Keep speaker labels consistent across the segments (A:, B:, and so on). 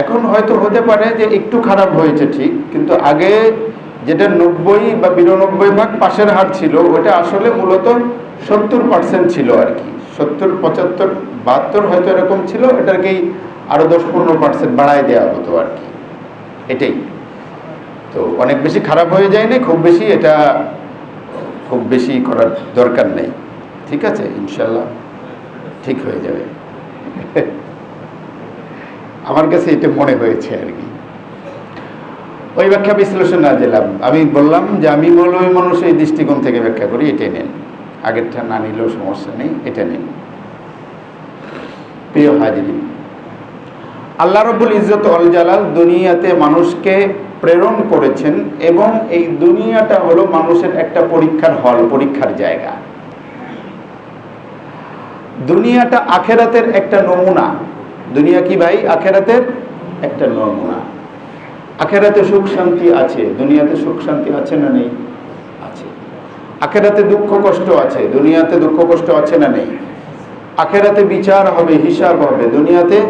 A: এখন হয়তো হতে পারে যে একটু খারাপ হয়েছে ঠিক, কিন্তু আগে যেটা নব্বই বা বিরানব্বই ভাগ পাশের হার ছিল, ওটা আসলে মূলত সত্তর পার্সেন্ট ছিল আর কি। সত্তর, পঁচাত্তর, বাহাত্তর হয়তো এরকম ছিল, এটাকেই আরও দশ, পনেরো পার্সেন্ট বাড়ায় দেওয়া হতো আর কি। এটাই। তো অনেক বেশি খারাপ হয়ে যায় না খুব বেশি এটা খুব বেশি করার দরকার নেই। ঠিক আছে? ইনশাল্লাহ ঠিক হয়ে যাবে। আমার কাছে এটা মনে হয়েছে আর কি। ওই ব্যাখ্যা বিশ্লেষণ না দিলাম। আমি বললাম যে আমি মৌলবী মানুষ, এই দৃষ্টিকোণ থেকে ব্যাখ্যা করি, এটাই নেন। আগেরটা না নিলেও সমস্যা নেই, এটা নিন। প্রিয় হাজিরি আল্লাহ রবুল ইজত অল জালাল দুনিয়াতে মানুষকে প্রেরণ করেছেন এবং এই দুনিয়াটা হলো মানুষের একটা পরীক্ষার হল, পরীক্ষার জায়গা। দুনিয়াটা আখেরাতের একটা নমুনা দুনিয়া কি ভাই? আখেরাতের? একটা নমুনা আখেরাতে সুখ, শান্তি আছে। দুনিয়াতে সুখ, শান্তি আছে না নেই? আছে। আখেরাতে দুঃখ, কষ্ট আছে। দুনিয়াতে দুঃখ, কষ্ট আছে না নেই? আখেরাতে বিচার হবে, হিসাব হবে, দুনিয়াতে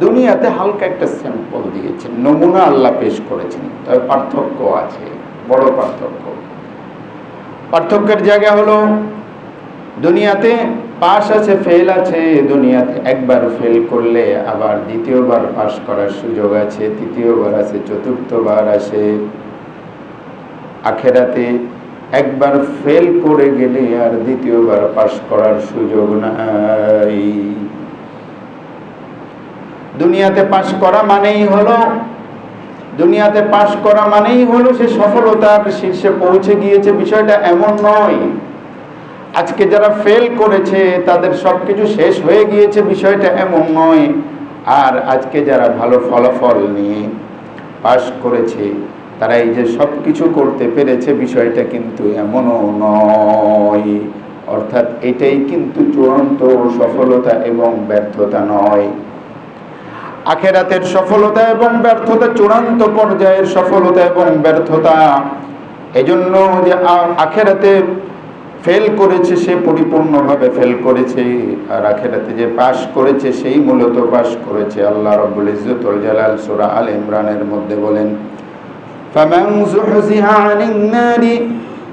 A: দুনিয়াতে হালকা একটা স্যাম্পল দিয়েছেন। নমুনা আল্লাহ পেশ করেছেন। তবে পার্থক্য আছে। বড় পার্থক্য। পার্থক্যের জায়গা হলো, দুনিয়াতে পাস আছে ফেল আছে, দুনিয়াতে একবার ফেল করলে আবার দ্বিতীয়বার পাশ করার সুযোগ আছে, তৃতীয়বার আছে, চতুর্থবার আসে। আখেরাতে একবার ফেল করে গেলে আর দ্বিতীয়বার পাশ করার সুযোগ নাই। দুনিয়াতে পাশ করা মানেই হলো, দুনিয়াতে পাশ করা মানেই হলো সে সফলতার শীর্ষে পৌঁছে গিয়েছে। বিষয়টা এমন নয় আজকে যারা ফেল করেছে, তাদের সব কিছু শেষ হয়ে গিয়েছে, বিষয়টা এমন নয়। আর আজকে যারা ভালো ফলাফল নিয়ে পাশ করেছে, তারা এই যে সব কিছু করতে পেরেছে, বিষয়টা কিন্তু এমনও নয়। অর্থাৎ এটাই কিন্তু চূড়ান্ত সফলতা এবং ব্যর্থতা নয়। আখেরাতের সফলতা এবং ব্যর্থতা, চূড়ান্ত পর্যায়ের সফলতা এবং ব্যর্থতা। এজন্য যে আখেরাতে ফেল করেছে সে পরিপূর্ণভাবে ফেল করেছে আর আখেরাতে যে পাশ করেছে সেই মূলত পাশ করেছে আল্লাহ রব্বুল ইজ্জতুল জালাল সূরা আল ইমরানের মধ্যে বলেন فمن زحزح عن النار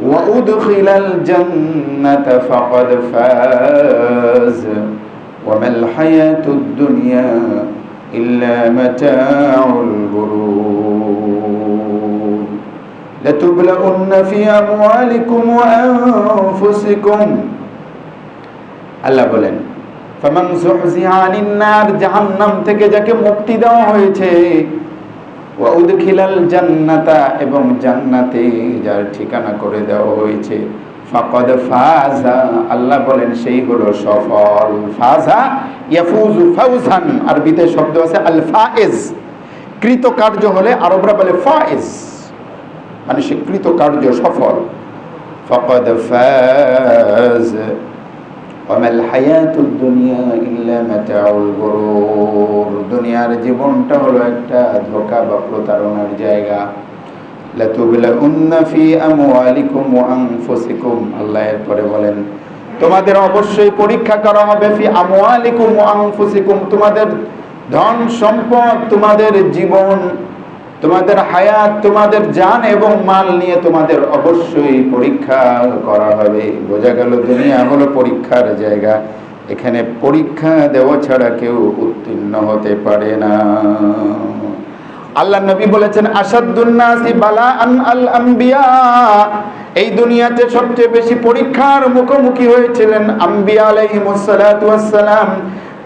A: وأدخل الجنة فقد فاز وما الحياة الدنيا إلا متاع الغرور لتبلغن في أموالكم وأنفسكم আল্লাহ বলেন ফামান যুহজিহা আনিন নার জাহান্নাম থেকে যাকে মুক্তি দেওয়া হয়েছে ওয়া উদখিলাল জান্নাতা এবং জান্নাতে যার ঠিকানা করে দেওয়া হয়েছে ফাকাদ ফাজা আল্লাহ বলেন সেই হলো সফল ফাজা ইয়াফুজু ফাউজান আরবিতে শব্দ আছে আল ফাইজ কৃতকার্য হলে আরবরা বলে ফাইজ মানে সে কৃতকার্য সফল। দুনিয়া দুনিয়ার জীবনটা হলো একটা ধোঁকা বা প্রতারণার জায়গা। ফি আল্লাহ বলেন, তোমাদের অবশ্যই পরীক্ষা করা হবে ফি তোমাদের ধন সম্পদ, তোমাদের জীবন তোমাদের হায়াত, তোমাদের জান এবং মাল নিয়ে তোমাদের অবশ্যই পরীক্ষা করা হবে। বোঝা গেল দুনিয়া হলো পরীক্ষার জায়গা। এখানে পরীক্ষা দেওয়া ছাড়া কেউ উত্তীর্ণ হতে পারে না। আল্লাহ নবী বলেছেন আসাদুন্নাসি বালা আন আল আম্বিয়া এই দুনিয়াতে সবচেয়ে বেশি পরীক্ষার মুখোমুখি হয়েছিলেন আম্বিয়া আলাইহিমুস সালাতু সালাম।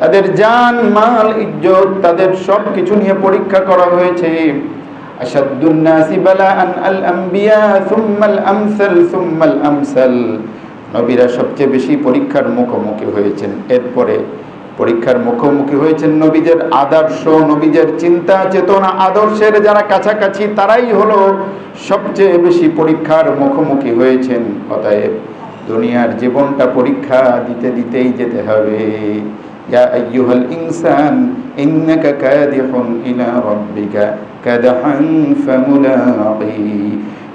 A: তাদের জান, মাল, ইজ্জত, তাদের সব কিছু নিয়ে পরীক্ষা করা হয়েছে। বালা আন আল আম্বিয়া সুম্মাল আমসাল সুম্মাল আমসাল। নবীরা সবচেয়ে বেশি পরীক্ষার মুখোমুখি হয়েছেন। এরপরে পরীক্ষার মুখোমুখি হয়েছেন নবীদের আদর্শ, নবীদের চিন্তা, চেতনা, আদর্শের যারা কাছাকাছি, তারাই হলো সবচেয়ে বেশি পরীক্ষার মুখোমুখি হয়েছেন। অতএব দুনিয়ার জীবনটা পরীক্ষা দিতে দিতেই যেতে হবে। ইয়া আইয়ুহাল ইনসান, ইন্নাকা কাদিহুন ইলা রাব্বিকা।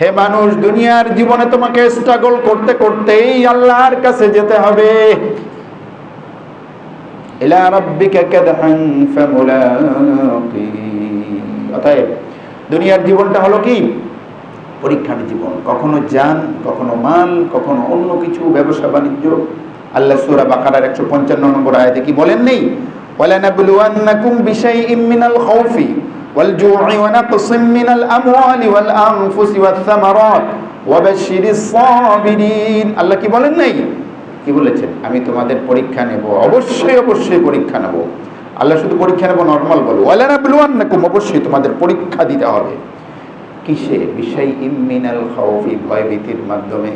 A: হে মানুষ, দুনিয়ার জীবনে তোমাকে স্ট্রাগল করতে করতেই আল্লাহর কাছে যেতে হবে। দুনিয়ার জীবনটা হলো কি? পরীক্ষার জীবন। কখনো যান কখনো মাল, কখনো অন্য কিছু, ব্যবসা, বাণিজ্য। আল্লাহ সূরা বাকারার 155 নম্বর আয়াতে কি বলেন নেই? খাউফি। والجوع ونقص من الأموال والأنفس والثمرات وبشر الصابرين আল্লাহ কি বলেন নাই কি বলেছেন আমি তোমাদের পরীক্ষা নেব অবশ্যই অবশ্যই পরীক্ষা নেব আল্লাহ শুধু পরীক্ষা নেব নর্মাল বলো ওয়ালানাবলুওয়ান্নাকুম অবশ্যই তোমাদের পরীক্ষা দিতে হবে কিসে বিষয় ইমিনাল খাউফি ভয়ভীতির মাধ্যমে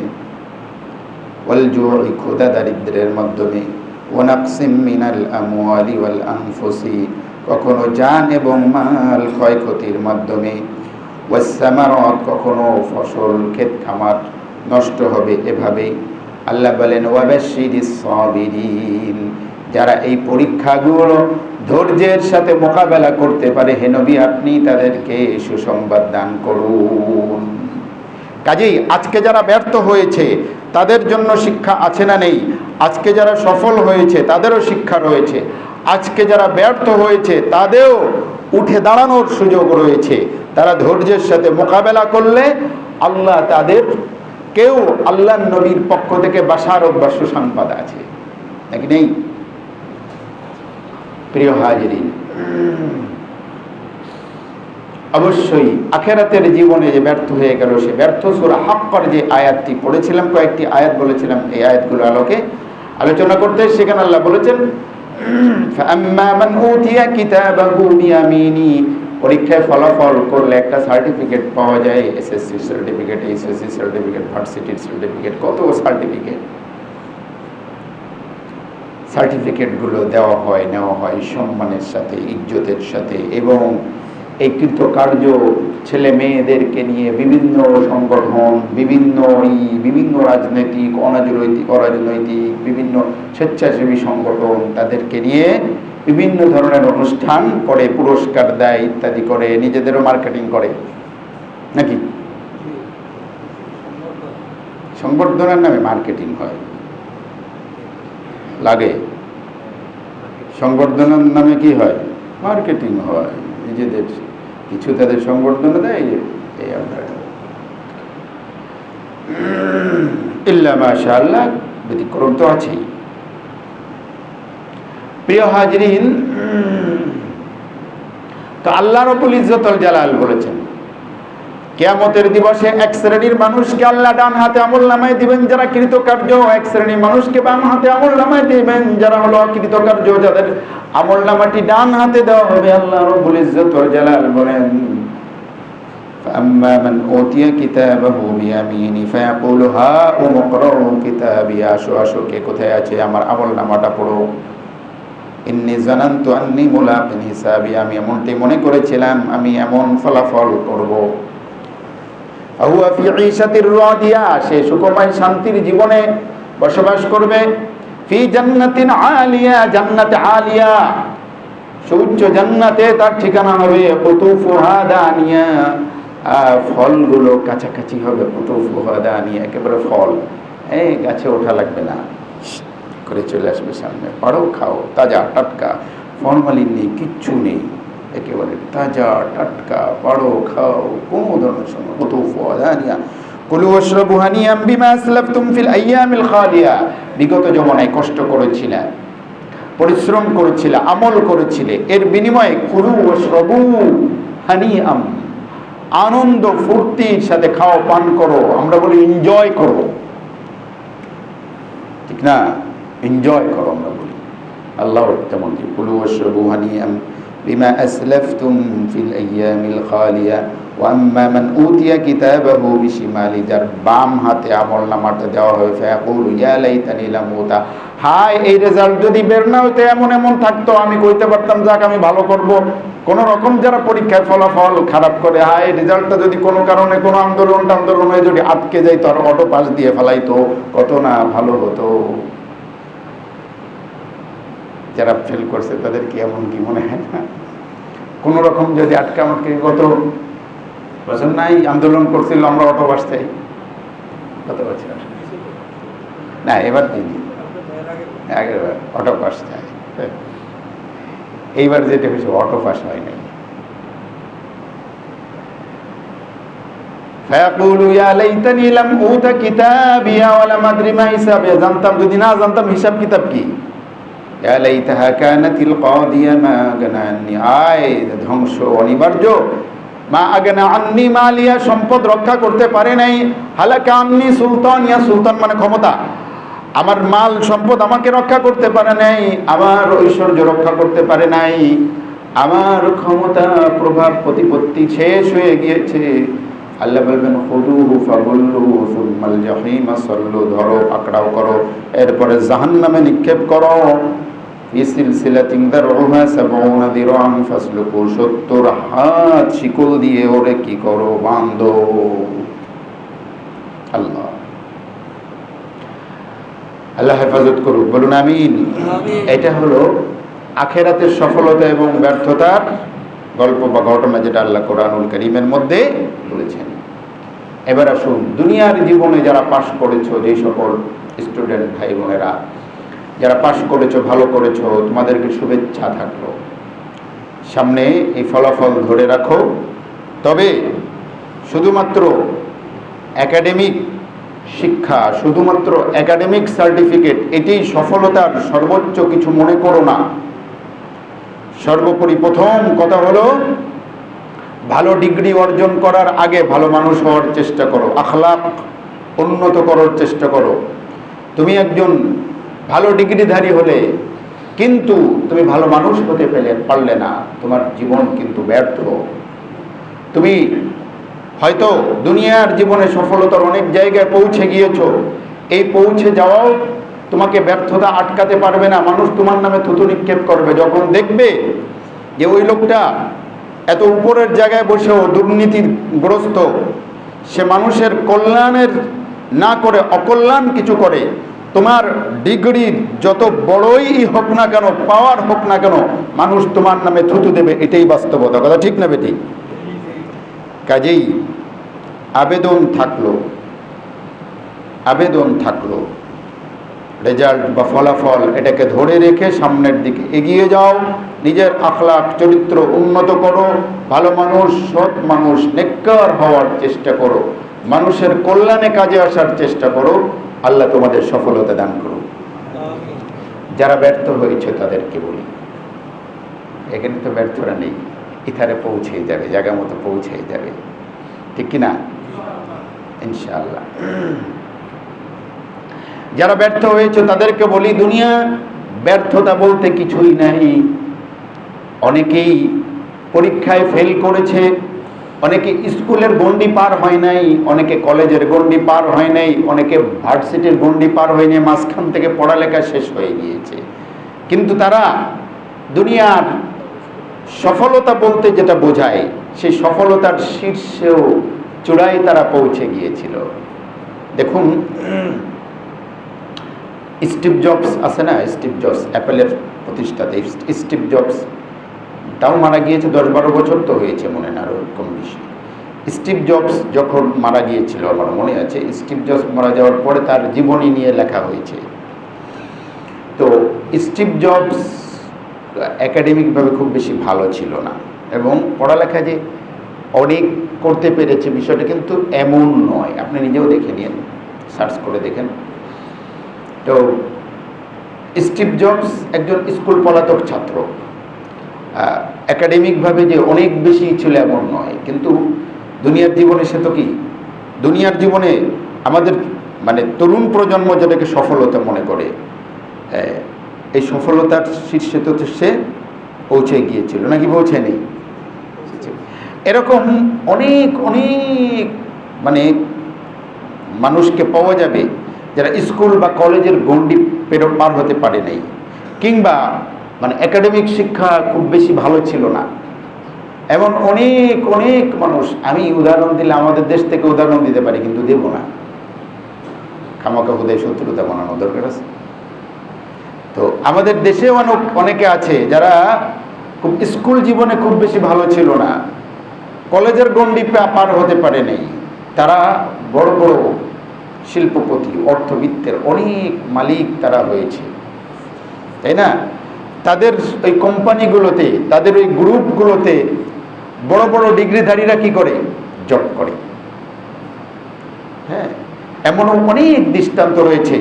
A: ওয়াল জুই ক্ষুদা দারিদ্রের মাধ্যমে ওয়ানাকসিম মিনাল আমওয়ালি ওয়াল আনফুসি কখনো যান এবং মাল ক্ষয়ক্ষতির মাধ্যমে। ওয়াসামারত কখনো ফসল ক্ষেত খামার নষ্ট হবে এভাবেই। আল্লাহ বলেন যারা এই পরীক্ষাগুলো ধৈর্যের সাথে মোকাবেলা করতে পারে, হে নবী, আপনি তাদেরকে সুসংবাদ দান করুন। কাজেই আজকে যারা ব্যর্থ হয়েছে, তাদের জন্য শিক্ষা আছে না নেই? আজকে যারা সফল হয়েছে, তাদেরও শিক্ষা রয়েছে। আজকে যারা ব্যর্থ হয়েছে, তাদেরও উঠে দাঁড়ানোর সুযোগ রয়েছে। তারা ধৈর্যের সাথে মোকাবেলা করলে আল্লাহ তাদের, কেউ আল্লাহ নবীর পক্ষ থেকে বাসারত বা সুসংবাদ আছে। নাকি নেই? প্রিয় হাজিরিন, অবশ্যই আখেরাতের জীবনে যে ব্যর্থ হয়ে গেল, সে ব্যর্থ সুরা হাক্কর যে আয়াতটি পড়েছিলাম, কয়েকটি আয়াত বলেছিলাম, এই আয়াতগুলো আলোকে আলোচনা করতে সেখানে আল্লাহ বলেছেন পরীক্ষায় ফলাফল করলে একটা সার্টিফিকেট পাওয়া যায় এসএসসি সার্টিফিকেট এইচএসসি সার্টিফিকেট ভার্সিটির সার্টিফিকেট কত সার্টিফিকেট সার্টিফিকেটগুলো দেওয়া হয়, নেওয়া হয় সম্মানের সাথে, ইজ্জতের সাথে এবং এই কৃতকার্য ছেলে মেয়েদেরকে নিয়ে বিভিন্ন সংগঠন, বিভিন্ন বিভিন্ন রাজনৈতিক, অরাজনৈতিক অরাজনৈতিক, বিভিন্ন স্বেচ্ছাসেবী সংগঠন তাদেরকে নিয়ে বিভিন্ন ধরনের অনুষ্ঠান করে, পুরস্কার দেয়, ইত্যাদি করে, নিজেদেরও মার্কেটিং করে। নাকি? সংবর্ধনার নামে মার্কেটিং হয়। লাগে। সংবর্ধনার নামে কি হয়? মার্কেটিং হয়। নিজেদের কিছু তাদের সংবর্ধনা দেয় যে, এই আপনার মাশা আল্লাহ ব্যতিক্রম তো আছেই। প্রিয় হাজরিন, তো আল্লাহ রবুল ইজতল জালাল বলেছেন কেয়ামতের দিবসে এক শ্রেণীর মানুষকে আল্লাহ ডান হাতে আমল নামায় দিবেন যারা কৃতকার্য এক শ্রেণীর মানুষকে বাম হাতে আমল নামায় দিবেন যারা হলো অকৃতকার্য যাদের আমল নামাটি ডান হাতে দেওয়া হবে আল্লাহ রব্বুল ইজ্জতুল জালাল বলেন فأما من أوتي كتابه بيمينه فيقول هاؤم اقرءوا كتابي আসো আসো কে কোথায় আছে আমার আমল নামাটা পড়ো ইন্নি জানান্তু আন্নি মুলাকিন হিসাবি আমি এমনটি মনে করেছিলাম আমি এমন ফলাফল করব সে সুখময় শান্তির জীবনে বসবাস করবে। ফি জান্নাতিন আলিয়া, জান্নাতে আলিয়া। জান্নাতে তার ঠিকানা হবে ফলগুলো কাছাকাছি হবে একেবারে ফল। এই গাছে ওঠা লাগবে না। করে চলে আসবে সামনে। পাড়ো খাও, তাজা, টাটকা নেই, কিচ্ছু নেই। একেবারে তাজা, টাটকা, পাড়ো, খাও কোনো ধরনের সময় কত কুলু হানিয়াম বিমা আসলাফতুম ফিল আইয়ামিল খালিয়া। বিগত কষ্ট করেছিলে, পরিশ্রম করেছিলে, আমল এর বিনিময়ে কুলু হানিয়াম, আনন্দ, ফুর্তির সাথে খাও, পান করো, আমরা বলি এনজয় করো। ঠিক না? এনজয় করো আমরা বলি। আল্লাহ তেমন যে কুলু অশ্রবু হানিয়াম বিমা আসলাফতুম ফিল আইয়ামিল খালিয়া। ওয়াম্মা মান উতিয়া কিতাবাহু বিশিমালি, যার বাম হাতে আমল নামাটা দেওয়া হবে ফায়াকুলু, ইয়া লাইতানি লাম উতা হাই এই রেজাল্ট যদি বের না হইতো এমন এমন থাকতো, আমি কইতে পারতাম, যাক, আমি ভালো কোন রকম যারা পরীক্ষার ফলাফল খারাপ করে হাই রেজাল্টটা যদি কোনো কারণে কোনো আন্দোলন টান্দোলন হয়ে যদি আটকে যাইতো আর অটো পাস দিয়ে ফেলাইতো, কত না ভালো হতো। যারা ফেল করছে, তাদের কি এমন কি মনে হয় না? কোনো রকম যদি আটকা আমাকে গত বছর নাই, আন্দোলন করছিল, আমরা অটো বাস চাই। গত বছর। না, এবার দিনই আগের বার, অটো পাস চাই। এইবার যেটা হয়েছে, অটো পাস হয় নাই জানতাম যদি না জানতাম, হিসাব কিতাব কি? আয় ধ্বংস, অনিবার্য। মা আগনা আন্নি মালিয়া, সম্পদ রক্ষা করতে পারে নাই। হালাকা আন্নি সুলতান, ইয়া সুলতান মানে ক্ষমতা। আমার মাল, সম্পদ আমাকে রক্ষা করতে পারে নাই। আমার ঐশ্বর্য রক্ষা করতে পারে নাই। আমার ক্ষমতা, প্রভাব, প্রতিপত্তি শেষ হয়ে গিয়েছে। আল্লাহ বলবেন হুদুহু ফাগুল্লুহু সুম্মাল জাহিমা, সল্লু, ধরো, পাকড়াও করো। এরপরে জাহান্নামে নিক্ষেপ করো। ফি সিলসিলাতিন দারউহা সাবউনা দিরান ফাসলুকু 70 হাত শিকল দিয়ে ওরে কি করো বাঁধো আল্লাহ। আল্লাহ হেফাজত করুক বলুন আমিন। এটা হলো আখেরাতের সফলতা এবং ব্যর্থতার গল্প বা ঘটনা যেটা আল্লাহ কোরআনুল করিমের মধ্যে বলেছেন। এবার আসুন দুনিয়ার জীবনে যারা পাশ করেছ যে সকল স্টুডেন্ট ভাই বোনেরা যারা পাশ করেছ, ভালো করেছ, তোমাদেরকে শুভেচ্ছা থাকল। সামনে এই ফলাফল ধরে রাখো। তবে শুধুমাত্র একাডেমিক শিক্ষা, শুধুমাত্র একাডেমিক সার্টিফিকেট এটি সফলতার সর্বোচ্চ কিছু মনে করো না। সর্বোপরি প্রথম কথা হলো, ভালো ডিগ্রি অর্জন করার আগে ভালো মানুষ হওয়ার চেষ্টা করো। আখলাক উন্নত করার চেষ্টা করো। তুমি একজন ভালো ডিগ্রিধারী হলে কিন্তু তুমি ভালো মানুষ হতে পেলে পারলে না, তোমার জীবন কিন্তু ব্যর্থ। তুমি হয়তো দুনিয়ার জীবনে সফলতার অনেক জায়গায় পৌঁছে গিয়েছো, এই পৌঁছে যাওয়াও তোমাকে ব্যর্থতা আটকাতে পারবে না, মানুষ তোমার নামে থুতু নিক্ষেপ করবে। যখন দেখবে যে ওই লোকটা এত উপরের জায়গায় বসেও দুর্নীতিগ্রস্ত সে মানুষের কল্যাণের না করে অকল্যাণ কিছু করে তোমার ডিগ্রি যত বড়ই হোক না কেন পাওয়ার হোক না কেন, মানুষ তোমার নামে থুতু দেবে, এটাই বাস্তবতা। কথা ঠিক না বেটি? কাজেই আবেদন থাকল আবেদন থাকল। রেজাল্ট বা ফলাফল এটাকে ধরে রেখে সামনের দিকে এগিয়ে যাও, নিজের আখলাক চরিত্র উন্নত করো, ভালো মানুষ, সৎ মানুষ, নেককার হওয়ার চেষ্টা করো, মানুষের কল্যাণে কাজে আসার চেষ্টা করো। আল্লাহ তোমাদের সফলতা দান করো যারা ব্যর্থ হয়েছে তাদেরকে বলি। এখানে তো ব্যর্থরা নেই। ইথারে পৌঁছে যাবে জায়গা মতো পৌঁছে যাবে। ঠিক কি না ইনশাআল্লাহ। যারা ব্যর্থ হয়েছে তাদেরকে বলি দুনিয়া ব্যর্থতা বলতে কিছুই নাই। অনেকেই পরীক্ষায় ফেল করেছে। অনেকে স্কুলের গণ্ডি পার হয় নাই, অনেকে কলেজের গণ্ডি পার হয় নাই, অনেকে ভার্সিটির গণ্ডি পার হয় নাই মাঝখান থেকে পড়ালেখা শেষ হয়ে গিয়েছে। কিন্তু তারা দুনিয়ার সফলতা বলতে যেটা বোঝায়, সেই সফলতার শীর্ষেও চূড়ায় তারা পৌঁছে গিয়েছিল। দেখুন, স্টিভ জবস আছে না? স্টিভ জবস, অ্যাপেলের প্রতিষ্ঠাতা। স্টিভ জবস তাও মারা গিয়েছে, দশ বারো বছর তো হয়েছে মনে না আরও কম বেশি। স্টিভ জবস যখন মারা গিয়েছিল, আমার মনে আছে, স্টিভ জবস মারা যাওয়ার পরে তার জীবনী নিয়ে লেখা হয়েছে। তো স্টিভ জবস একাডেমিকভাবে খুব বেশি ভালো ছিল না এবং পড়ালেখা যে অনেক করতে পেরেছে বিষয়টা কিন্তু এমন নয়। আপনি নিজেও দেখে নিন, সার্চ করে দেখেন। তো স্টিভ জবস একজন স্কুল পলাতক ছাত্র। একাডেমিকভাবে যে অনেক বেশি ছিল এমন নয়। কিন্তু দুনিয়ার জীবনে সে তো কি? দুনিয়ার জীবনে আমাদের মানে তরুণ প্রজন্ম যেটাকে সফলতা মনে করে এই সফলতার শীর্ষে তো সে পৌঁছে গিয়েছিল। নাকি পৌঁছেনি? এরকম অনেক অনেক মানে মানুষকে পাওয়া যাবে যারা স্কুল বা কলেজের গণ্ডি পেরো পার হতে পারে নাই। কিংবা মানে একাডেমিক শিক্ষা খুব বেশি ভালো ছিল না। এমন অনেক অনেক মানুষ, আমি উদাহরণ দিলে আমাদের দেশ থেকে উদাহরণ দিতে পারি, কিন্তু দেব না। খামাকা হুদয় শত্রুতা বানানো দরকার আছে। তো আমাদের দেশে অনেক, অনেকে আছে যারা খুব স্কুল জীবনে খুব বেশি ভালো ছিল না। কলেজের গণ্ডি পার হতে পারে নেই। তারা বড় বড় শিল্পপতি, অর্থবিত্তের অনেক মালিক তারা হয়েছে। তাই না? তাদের ওই কোম্পানিগুলোতে, তাদের ওই গ্রুপগুলোতে বড় বড় ডিগ্রিধারীরা কি করে? জব করে। হ্যাঁ এমনও অনেক দৃষ্টান্ত রয়েছে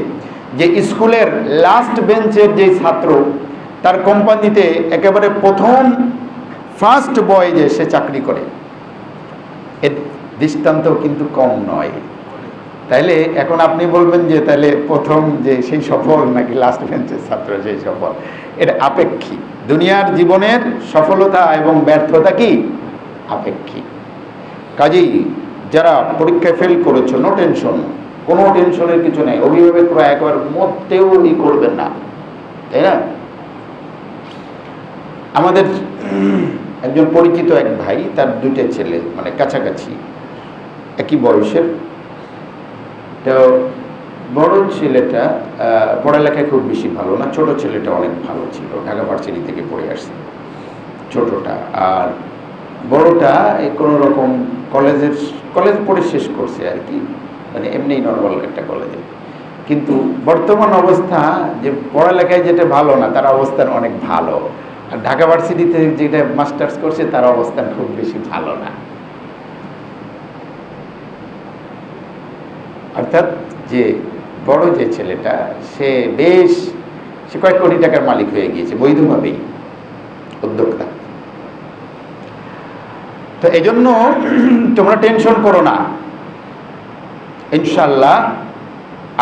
A: যে স্কুলের লাস্ট বেঞ্চের যে ছাত্র, তার কোম্পানিতে একেবারে প্রথম ফার্স্ট বয় যে সে চাকরি করে। এর দৃষ্টান্ত কিন্তু কম নয়। তাইলে এখন আপনি বলবেন যে তাহলে প্রথম যে সেই সফল নাকি লাস্ট বেঞ্চের ছাত্র সেই সফল? এটা আপেক্ষিক। দুনিয়ার জীবনের সফলতা এবং ব্যর্থতা কি? আপেক্ষিক। কাজেই যারা পরীক্ষায় ফেল করেছ নো টেনশন কোনো টেনশনের কিছু নেই। অভিভাবকরা একবার মতেও ই করবেন না। তাই না? আমাদের একজন পরিচিত এক ভাই, তার দুইটা ছেলে মানে কাছাকাছি, একই বয়সের। তো বড় ছেলেটা পড়ালেখায় খুব বেশি ভালো না, ছোট ছেলেটা অনেক ভালো ছিল, ঢাকা ভার্সিটি থেকে পড়ে আসছে, ছোটটা। আর বড়টা কোনো রকম কলেজের, কলেজ পড়ে শেষ করছে আর কি মানে এমনি নর্মাল একটা কলেজে। কিন্তু বর্তমান অবস্থা যে পড়ালেখায় যেটা ভালো না, তার অবস্থান অনেক ভালো। আর ঢাকা ভার্সিটিতে যেটা মাস্টার্স করছে, তার অবস্থান খুব বেশি ভালো না। অর্থাৎ যে বড় যে ছেলেটা, সে বেশ, সে কয়েক কোটি টাকার মালিক হয়ে গিয়েছে, বৈধভাবেই উদ্যোক্তা। তো এই জন্য তোমরা টেনশন করো না। ইনশাল্লাহ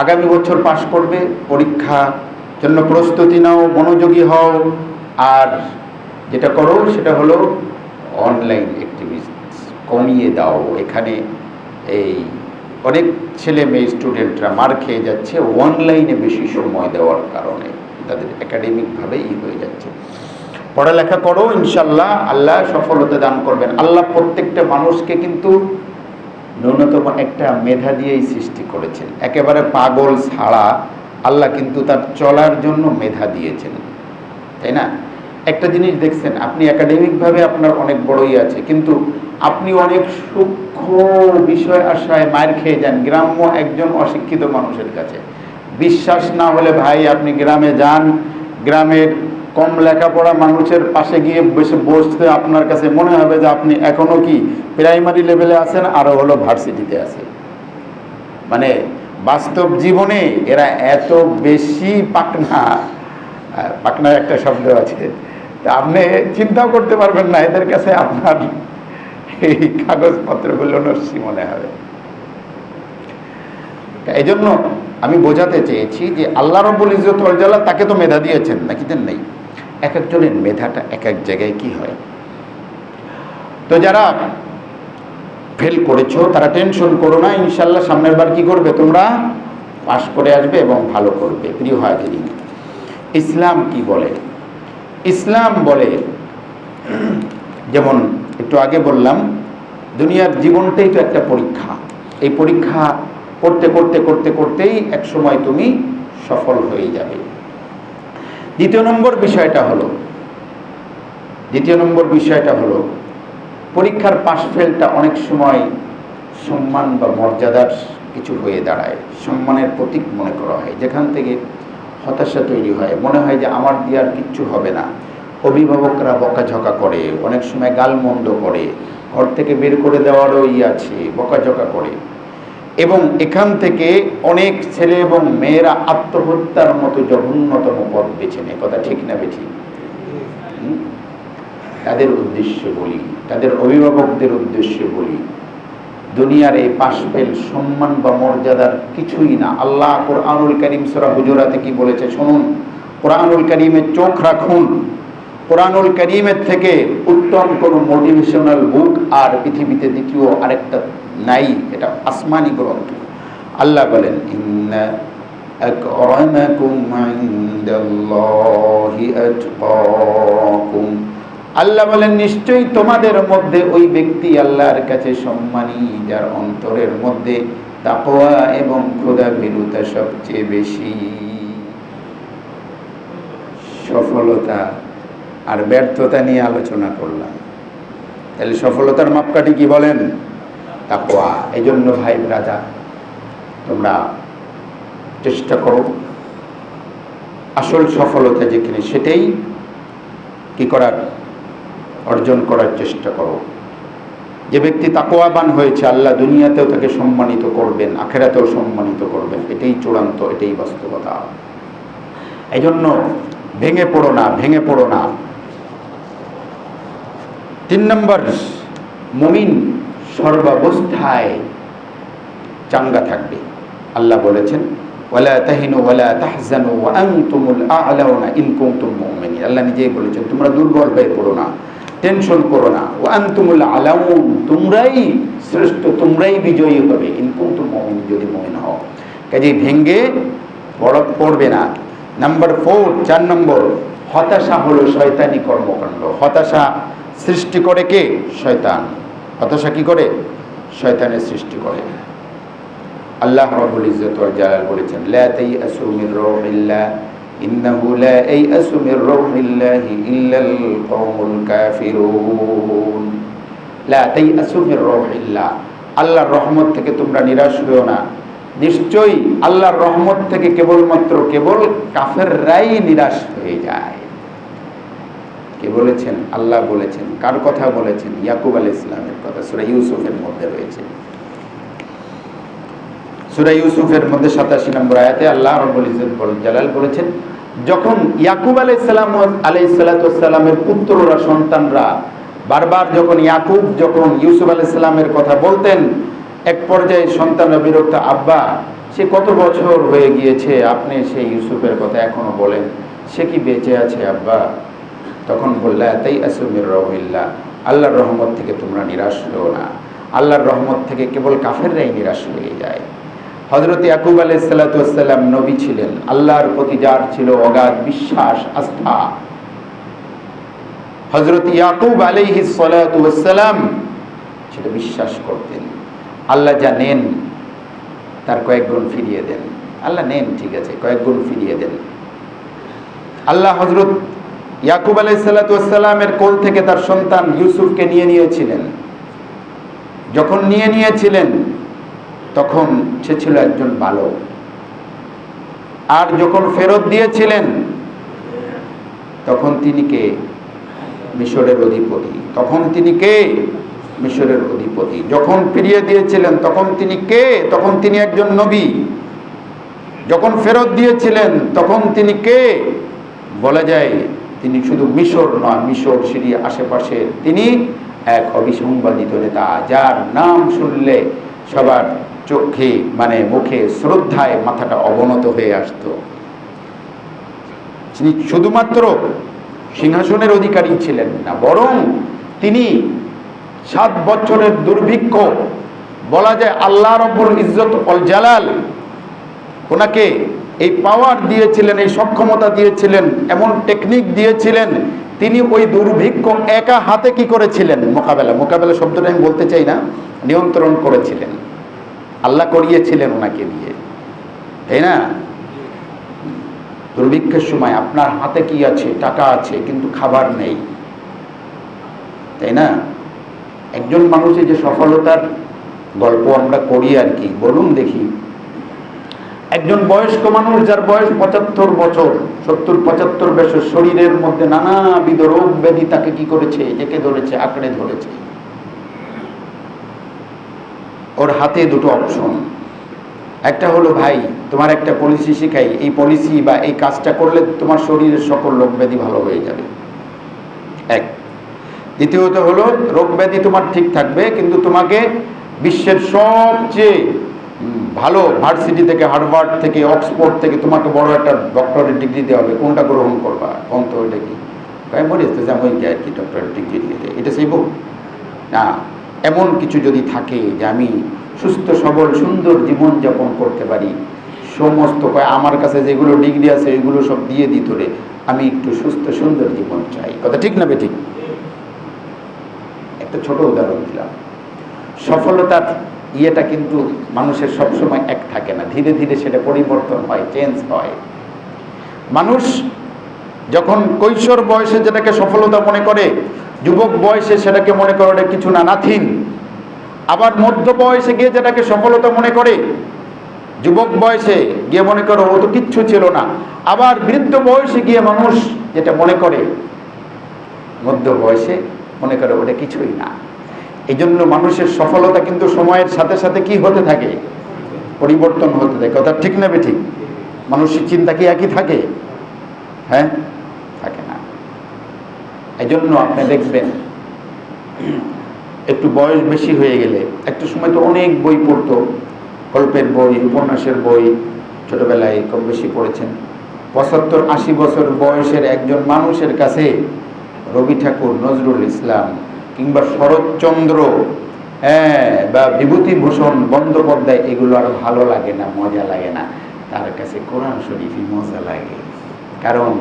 A: আগামী বছর পাশ করবে, পরীক্ষা জন্য প্রস্তুতি নাও, মনোযোগী হও, আর যেটা করো সেটা হলো অনলাইন অ্যাক্টিভিটিস কমিয়ে দাও। এখানে এই অনেক ছেলে মেয়ে স্টুডেন্টরা মার খেয়ে যাচ্ছে অনলাইনে বেশি সময় দেওয়ার কারণে। তাদের একাডেমিকভাবেই হয়ে যাচ্ছে। পড়ালেখা করো ইনশাল্লাহ আল্লাহ সফলতা দান করবেন। আল্লাহ প্রত্যেকটা মানুষকে কিন্তু ন্যূনতম একটা মেধা দিয়েই সৃষ্টি করেছেন। একেবারে পাগল ছাড়া আল্লাহ কিন্তু তার চলার জন্য মেধা দিয়েছেন। তাই না? একটা জিনিস দেখছেন আপনি একাডেমিকভাবে আপনার অনেক বড়ই আছে কিন্তু আপনি অনেক সূক্ষ্ম বিষয় আশায় মায়ের খেয়ে যান গ্রাম্য একজন অশিক্ষিত মানুষের কাছে। বিশ্বাস না হলে ভাই আপনি গ্রামে যান গ্রামের কম লেখাপড়া মানুষের পাশে গিয়ে বসে বসতে আপনার কাছে মনে হবে যে আপনি এখনও কি প্রাইমারি লেভেলে আছেন আরও হলো ভার্সিটিতে আছে মানে বাস্তব জীবনে এরা এত বেশি পাকনা আহ, পাকনার একটা শব্দ আছে। আপনি করতে পারবেন না, এদের কাছে আপনার এই কাগজপত্রগুলো নস্যি মনে হবে। এই জন্য আমি বোঝাতে চেয়েছি যে আল্লাহ রব্বুল ইজত তাকে তো মেধা দিয়েছেন, নাকি দেন নেই? এক একজনের মেধাটা এক এক জায়গায় কি হয়? তো যারা ফেল করেছ, তারা টেনশন করো না ইনশাল্লাহ সামনের বার কি করবে তোমরা? পাশ করে আসবে এবং ভালো করবে, প্রিয় হাজিরিন। ইসলাম কি বলে? ইসলাম বলে। যেমন একটু আগে বললাম, দুনিয়ার জীবনটাই তো একটা পরীক্ষা। এই পরীক্ষা করতে করতে করতে, করতেই এক সময় তুমি সফল হয়ে যাবে। দ্বিতীয় নম্বর বিষয়টা হলো, দ্বিতীয় নম্বর বিষয়টা হলো, পরীক্ষার পাশ ফেলটা অনেক সময় সম্মান বা মর্যাদার কিছু হয়ে দাঁড়ায়। সম্মানের প্রতীক মনে করা হয়। যেখান থেকে হতাশা তৈরি হয়। মনে হয় যে আমার দিয়ে আর কিচ্ছু হবে না। অভিভাবকরা বকাঝকা করে, অনেক সময় গালমন্দ করে, ঘর থেকে বের করে দেওয়ারও ই আছে, বকাঝকা করে। এবং এখান থেকে অনেক ছেলে এবং মেয়েরা আত্মহত্যার মতো জঘন্যতম পথ বেছে নেয়। কথা ঠিক না বেছি তাদের উদ্দেশ্য বলি, তাদের অভিভাবকদের উদ্দেশ্যে বলি। দুনিয়ার এই পাশফেল সম্মান বা মর্যাদার কিছুই না। আল্লাহ কোরআনুল করিম সরা হুজুরাতে কি বলেছে শুনুন? কোরআনুল করিমের চোখ রাখুন। কোরআনুল করিমের থেকে উত্তম কোনো মোটিভেশনাল বুক আর পৃথিবীতে দ্বিতীয় আরেকটা নাই, এটা আসমানি গ্রন্থ। আল্লাহ বলেন আতকাকুম। আল্লাহ বলেন, নিশ্চয়ই তোমাদের মধ্যে ওই ব্যক্তি আল্লাহর কাছে সম্মানী, যার অন্তরের মধ্যে তাকওয়া এবং খোদা ভীরুতা সবচেয়ে বেশি। সফলতা আর ব্যর্থতা নিয়ে আলোচনা করলাম। তাহলে সফলতার মাপকাঠি কি বলেন? তাকওয়া। এই জন্য ভাই রাজা তোমরা চেষ্টা করো। আসল সফলতা যেখানে সেটাই কি করার? অর্জন করার চেষ্টা করো। যে ব্যক্তি তাকোয়াবান হয়েছে, আল্লাহ দুনিয়াতেও তাকে সম্মানিত করবেন, আখেরাতেও সম্মানিত করবেন। এটাই চূড়ান্ত, এটাই বাস্তবতা। এই জন্য ভেঙে পড়ো না, ভেঙে পড়ো না। তিন নম্বর, মুমিন সর্বাবস্থায় চাঙ্গা থাকবে। আল্লাহ বলেছেন, ওয়ালা তাহিনু ওয়ালা তাহজানু ওয়া আনতুমুল আ'লাউনা ইন কুনতুম মুমিনিন। আল্লাহ নিজেই বলেছেন, তোমরা দুর্বল হয়ে পড়ো না। টেনশন করো না। ওয়া আনতুমুল আ'লাউন, তোমরাই শ্রেষ্ঠ, তোমরাই বিজয়ী হবে। ইন কুনতুম মুমিনিন যদি মুমিন হও। কাজেই ভেঙ্গে পড় পড়বে না। নাম্বার ফোর, চার নম্বর, হতাশা হলো শয়তানি কর্মকাণ্ড। হতাশা সৃষ্টি করে কে? শয়তান। হতাশা কি করে? শয়তানের সৃষ্টি করে। আল্লাহ রাব্বুল ইজ্জত ওয়াল জালাল বলেছেন, লা তাইআসু মির রাউহিল্লাহ ইন্নাহু লা ইয়াসু মির রাউহিল্লাহি ইল্লাল কওমুল কাফিরুন। লা তাইআসু মির রাউহিল্লাহ আল্লাহর রহমত থেকে তোমরা নিরাশ হও না। নিশ্চয়ই আল্লাহর রহমত থেকে কেবলমাত্র কেবল কাফেররাই নিরাশ হয়ে যায়। কে বলেছেন? আল্লাহ বলেছেন। কার কথা বলেছেন? ইয়াকুব আলাইহিস ইসলামের কথা। সূরা ইউসুফের মধ্যে রয়েছে। সুরা ইউসুফের মধ্যে সাতাশি নম্বর আয়াতে আল্লাহ রব্বুল ইজ্জত বল জালাল বলেছেন, যখন ইয়াকুব আলাইসালাম আলাইসালামের পুত্ররা, সন্তানরা বারবার যখন ইয়াকুব, যখন ইউসুফ আলাইসালামের কথা বলতেন, এক পর্যায়ে সন্তানরা বিরক্ত, আব্বা, সে কত বছর হয়ে গিয়েছে? আপনি সেই ইউসুফের কথা এখনও বলেন। সে কি বেঁচে আছে, আব্বা? তখন বললা তাই আসুমির রহিল্লা আল্লাহর রহমত থেকে তোমরা নিরাশ হও না। আল্লাহর রহমত থেকে কেবল কাফেররাই নিরাশ হয়ে যায়। হজরত ইয়াকুব আলাইসাল্লাম নবী ছিলেন। আল্লাহর প্রতি যার ছিল অগাধ বিশ্বাস, আস্থা। হজরত ইয়াকুব আলাইহি সালাম সেটা বিশ্বাস করতেন। আল্লাহ যা নেন, তার কয়েক গুণ ফিরিয়ে দেন। আল্লাহ নেন, ঠিক আছে, কয়েক গুণ ফিরিয়ে দেন। আল্লাহ হজরত ইয়াকুব আলাইসাল্লামের কোল থেকে তার সন্তান ইউসুফকে নিয়ে নিয়েছিলেন। যখন নিয়ে নিয়েছিলেন তখন সে ছিল একজন বালক। আর যখন ফেরত দিয়েছিলেন, তখন তিনি কে? মিশরের অধিপতি। তখন তিনি কে? মিশরের অধিপতি। যখন ফিরিয়ে দিয়েছিলেন, তখন তিনি কে? তখন তিনি একজন নবী। যখন ফেরত দিয়েছিলেন, তখন তিনি কে? বলা যায়, তিনি শুধু মিশর নয়, মিশর সিঁড়ি আশেপাশে তিনি এক অবিসংবাদিত নেতা, যার নাম শুনলে সবার চোখে মানে মুখে শ্রদ্ধায় মাথাটা অবনত হয়ে আসত। তিনি শুধুমাত্র সিংহাসনের অধিকারী ছিলেন না, বরং তিনি সাত বছরের দুর্ভিক্ষ, বলা যায় আল্লাহ রব্বুল ইজ্জত অল জালাল, ওনাকে এই পাওয়ার দিয়েছিলেন, এই সক্ষমতা দিয়েছিলেন, এমন টেকনিক দিয়েছিলেন, তিনি ওই দুর্ভিক্ষ একা হাতে কি করেছিলেন? মোকাবেলা মোকাবেলা শব্দটা আমি বলতে চাই না, নিয়ন্ত্রণ করেছিলেন। আল্লাহ করিয়েছিলেন ওনাকে দিয়ে। তাই না? দুর্ভিক্ষের সময় আপনার হাতে কি আছে? টাকা আছে, কিন্তু খাবার নেই। তাই না? একজন মানুষের যে সফলতার গল্প আমরা করি আর কি, বলুন দেখি। একজন বয়স্ক মানুষ যার বয়স পঁচাত্তর বছর, সত্তর পঁচাত্তর বছর, শরীরের মধ্যে নানাবিধ রোগ ব্যাধি তাকে কি করেছে? একে ধরেছে, আঁকড়ে ধরেছে। ওর হাতে দুটো অপশন একটা হলো, ভাই, তোমার একটা পলিসি শেখাই। এই পলিসি বা এই কাজটা করলে তোমার শরীরের সকল রোগ ব্যাধি ভালো হয়ে যাবে। এক। দ্বিতীয়ত হলো, রোগ ব্যাধি তোমার ঠিক থাকবে, কিন্তু তোমাকে বিশ্বের সবচেয়ে ভালো ভার্সিটি থেকে, হার্ভার্ড থেকে, অক্সফোর্ড থেকে তোমাকে বড় একটা ডক্টরের ডিগ্রি দেওয়া হবে। কোনটা গ্রহণ করবা? কোন তো ওইটা কি আমি বলি তো যেমন ডক্টরের ডিগ্রি দিয়ে এটা সেই না। এমন কিছু যদি থাকে যে আমি সুস্থ, সবল, সুন্দর জীবন যাপন করতে পারি, সমস্ত আমার কাছে যেগুলো ডিগ্রি আছে, এগুলো সব দিয়ে দিত রে। আমি একটু সুস্থ, সুন্দর জীবন চাই। কথা ঠিক না বেঠিক? একটা ছোট উদাহরণ দিলাম। সফলতার ইয়েটা কিন্তু মানুষের সবসময় এক থাকে না। ধীরে ধীরে সেটা পরিবর্তন হয় চেঞ্জ হয়। মানুষ যখন কৈশোর বয়সে যেটাকে সফলতা মনে করে যুবক বয়সে সেটাকে মনে করে কিছু না নাথিন আবার মধ্য বয়সে গিয়ে যেটাকে সফলতা মনে করে, যুবক বয়সে গিয়ে মনে করো ও তো কিচ্ছু ছিল না। আবার বৃদ্ধ বয়সে গিয়ে মানুষ যেটা মনে করে, মধ্য বয়সে মনে করে ওটা কিছুই না। এই জন্য মানুষের সফলতা কিন্তু সময়ের সাথে সাথে কি হতে থাকে? পরিবর্তন হতে থাকে। কথা ঠিক না ঠিক মানুষের চিন্তা কি একই থাকে? হ্যাঁ? এই জন্য আপনি দেখবেন, একটু বয়স বেশি হয়ে গেলে, একটা সময় তো অনেক বই পড়তো, গল্পের বই, উপন্যাসের বই, ছোটবেলায় কম বেশি পড়েছেন। পঁচাত্তর, আশি বছর বয়সের একজন মানুষের কাছে রবি ঠাকুর, নজরুল ইসলাম কিংবা শরৎচন্দ্র হ্যাঁ বা বিভূতিভূষণ, বন্দ্যোপাধ্যায়, এগুলো আর ভালো লাগে না, মজা লাগে না। তার কাছে কোরআন শরীফই মজা লাগে। কারণ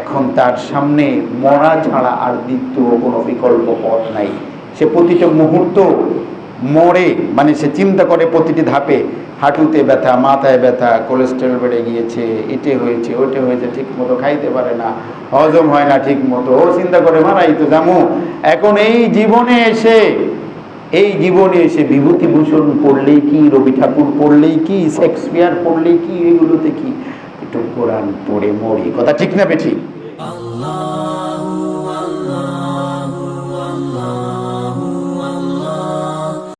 A: এখন তার সামনে মরা ছাড়া আর দ্বিতীয় কোনো বিকল্প পথ নাই। সে প্রতিটা মুহূর্ত মরে মানে সে চিন্তা করে প্রতিটি ধাপে হাঁটুতে ব্যথা, মাথায় ব্যথা কোলেস্টেরল বেড়ে গিয়েছে, এটে হয়েছে, ওটে হয়েছে, ঠিক মতো খাইতে পারে না, হজম হয় না ঠিক মতো। ও চিন্তা করে, মারাই তো জামু। এখন এই জীবনে এসে, এই জীবনে এসে বিভূতিভূষণ পড়লেই কি রবি ঠাকুর পড়লেই কি, শেক্সপিয়ার পড়লেই কি, এগুলোতে কি? একটু কোরআন পড়ে মরি। কথা ঠিক না বেঠিক আল্লাহ।